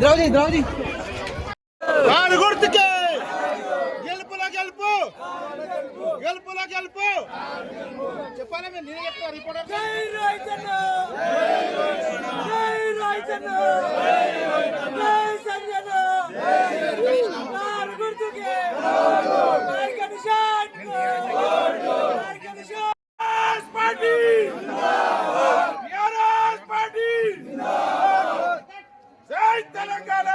ద్రౌపది ద్రౌపది. వారి గుర్తుకే. గెలుపుల గెలుపు. గెలుపుల గెలుపు. చెప్పాలా మీరు? నేనే చెప్తా రిపోర్టర్ పార్టీ. TRS party. జై తెలంగాణ.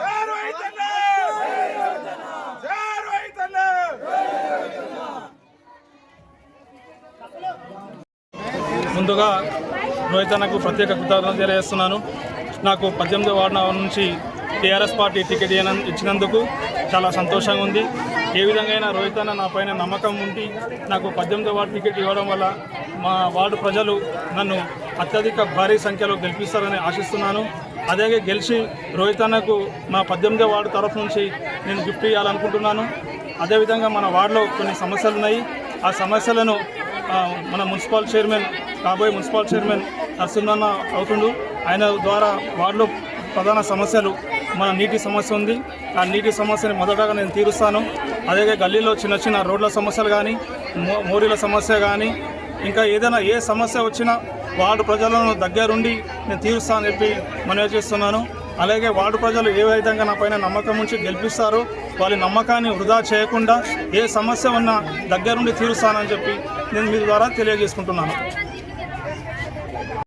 జై జై ముందుగా రోహితన్నకు ప్రత్యేక కృతజ్ఞతలు తెలియజేస్తున్నాను. నాకు పద్దెనిమిది వార్డు నుంచి టీఆర్ఎస్ పార్టీ టికెట్ ఇచ్చినందుకు చాలా సంతోషంగా ఉంది. ఏ విధంగా అయినా రోహితన్న నా పైన నమ్మకం ఉండి నాకు పద్దెనిమిది వార్డు టికెట్ ఇవ్వడం వల్ల మా వార్డు ప్రజలు నన్ను అత్యధిక భారీ సంఖ్యలో గెలిపిస్తారని ఆశిస్తున్నాను. అలాగే గెలిచి రోహితన్నకు మా పద్దెనిమిదో వార్డు తరఫు నుంచి నేను గిఫ్ట్ ఇవ్వాలనుకుంటున్నాను అదేవిధంగా మన వార్డులో కొన్ని సమస్యలు ఉన్నాయి ఆ సమస్యలను మన మున్సిపల్ చైర్మన్ కాబోయే మున్సిపల్ చైర్మన్ నరసింహన్న అవుతుండు. ఆయన ద్వారా వార్డులో ప్రధాన సమస్యలు మన నీటి సమస్య ఉంది. ఆ నీటి సమస్యని మొదటగా నేను తీరుస్తాను. అలాగే గల్లీలో చిన్న చిన్న రోడ్ల సమస్యలు కానీ మో మోరీల సమస్య కానీ ఇంకా ఏదైనా ఏ సమస్య వచ్చినా వార్డు ప్రజలను దగ్గరుండి నేను తీరుస్తానని చెప్పి మనవి చేస్తున్నాను. అలాగే వార్డు ప్రజలు ఏ విధంగా నా పైన నమ్మకం ఉంచి గెలిపిస్తారో వాళ్ళ నమ్మకాన్ని వృధా చేయకుండా ఏ సమస్య ఉన్నా దగ్గరుండి తీరుస్తానని చెప్పి నేను మీ ద్వారా తెలియజేసుకుంటున్నాను.